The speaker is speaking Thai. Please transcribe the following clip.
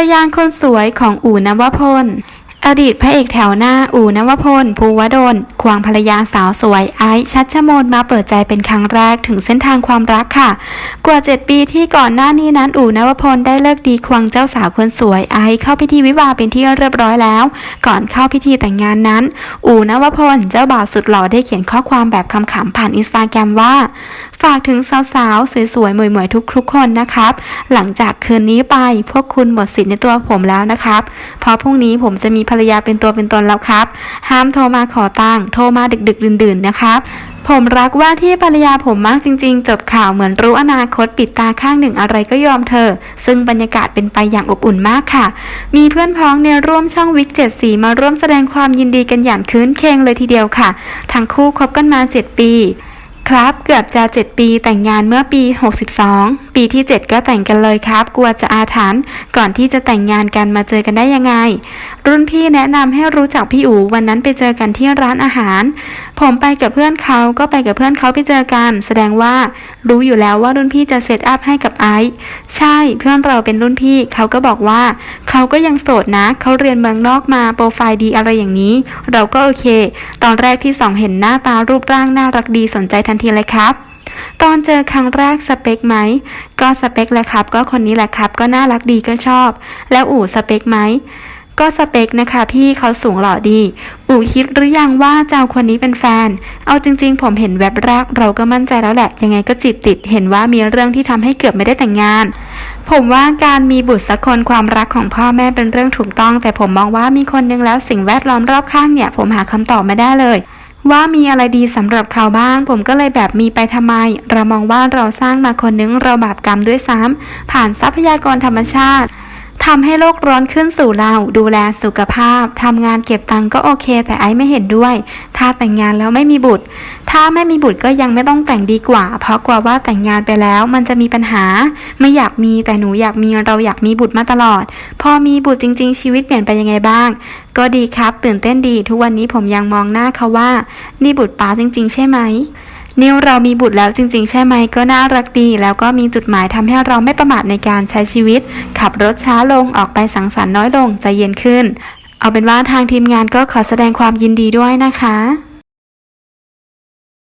รยาคนสวยของอู่นวพล อดีตพระเอกแถวหน้าอู่นวพล ภูวดล ควงภรรยาสาวสวยไอซ์ชัชมนมาเปิดใจเป็นครั้งแรกถึงเส้นทางความรักค่ะ กว่า 7 ปีที่ก่อนหน้านี้นั้นอู่นวพลได้เลิกดีควงเจ้าสาวคนสวยไอซ์เข้าพิธีวิวาเป็นที่เรียบร้อยแล้ว ก่อนเข้าพิธีแต่งงานนั้น อู่นวพลเจ้าบ่าวสุดหล่อได้เขียนข้อความแบบคำๆผ่านอินสตาแกรมว่า ฝากถึงสาวๆสวยๆหมวยๆทุกๆคนนะครับหลังจากคืนนี้ไปพวกคุณหมดสิทธิ์ในตัวผมแล้วนะครับเพราะพรุ่งนี้ผมจะมีภรรยาเป็นตัวเป็นตนแล้วครับ ห้ามโทรมาขอตังค์โทรมาดึกๆ ดื่นๆนะครับผมรักว่าที่ภรรยาผมมากจริงๆ จบข่าวเหมือนรู้อนาคตปิดตาข้างหนึ่งอะไรก็ยอมเธอ ซึ่งบรรยากาศเป็นไปอย่างอบอุ่นมากค่ะ มีเพื่อนพ้องในร่วมช่องวิกเจ็ดสีมาร่วมแสดงความยินดีกันอย่างคืนเคงเลยทีเดียวค่ะ ทั้งคู่คบกันมา 7 ปี ครับ เกือบจะ 7 ปีแต่งงานเมื่อปี 62 ปีที่ 7 ก็แต่งกันเลยครับ กลัวจะอาถรรพ์ก่อนที่จะแต่งงานกันมาเจอกันได้ยังไง รุ่นพี่แนะนำให้รู้จักพี่อูวันนั้นไปเจอกันที่ร้านอาหาร ผมไปกับเพื่อนเขาก็ไปกับเพื่อนเขาไปเจอกัน แสดงว่ารู้อยู่แล้วว่ารุ่นพี่จะเซตอัพให้กับไอซ์ใช่เพื่อนเราเป็นรุ่นพี่เขาก็บอกว่า เขาก็ยังโสดนะ เขาเรียนเมืองนอกมาโปรไฟล์ดีอะไรอย่างนี้ เราก็โอเค ตอนแรกที่สองเห็นหน้าตารูปร่างน่ารักดีสนใจทันทีเลยครับตอนเจอครั้งแรกสเปคไหม ก็สเปคแหละครับ ก็คนนี้แหละครับ ก็น่ารักดีก็ชอบ แล้วอู่สเปคไหม ก็สเปคนะคะพี่เขาสูงหล่อดี อู่คิดหรือยังว่าจะเอาคนนี้เป็นแฟน เอาจริง ๆ ผมเห็นแวบแรกเราก็มั่นใจแล้วแหละ ยังไงก็จีบติด เห็นว่ามีเรื่องที่ทำให้เกือบไม่ได้แต่งงาน ผมว่าการมีบุตรสักคนความรักของพ่อแม่เป็นเรื่องถูกต้อง แต่ผมมองว่ามีคนนึงแล้วสิ่งแวดล้อมรอบข้างเนี่ย ผมหาคำตอบไม่ได้เลย ว่ามีอะไรดีสำหรับเขาบ้าง ผมก็เลยแบบมีไปทำไม เรามองว่าเราสร้างมาคนนึงเราบาปกรรมด้วยซ้ำผ่านทรัพยากรธรรมชาติ ทำให้โลกร้อนขึ้นสู่เรา ดูแลสุขภาพทำงานเก็บตังก็โอเค แต่ไอ้ไม่เห็นด้วย ถ้าแต่งงานแล้วไม่มีบุตร ถ้าไม่มีบุตรก็ยังไม่ต้องแต่งดีกว่า เพราะกลัวว่าแต่งงานไปแล้วมันจะมีปัญหา ไม่อยากมีแต่หนูอยากมีเราอยากมีบุตรมาตลอด พอมีบุตรจริง ๆ ชีวิตเปลี่ยนไปยังไงบ้าง ก็ดีครับ ตื่นเต้นดี ทุกวันนี้ผมยังมองหน้าเขาว่า นี่บุตรป้าจริง ๆ ใช่ไหม นิวเรามีบุตรแล้วจริง ๆ ใช่ไหมก็น่ารักดี แล้วก็มีจุดหมายทำให้เราไม่ประมาทในการใช้ชีวิต ขับรถช้าลงออกไปสังสรรค์น้อยลงใจเย็นขึ้น เอาเป็นว่าทางทีมงานก็ขอแสดงความยินดีด้วยนะคะ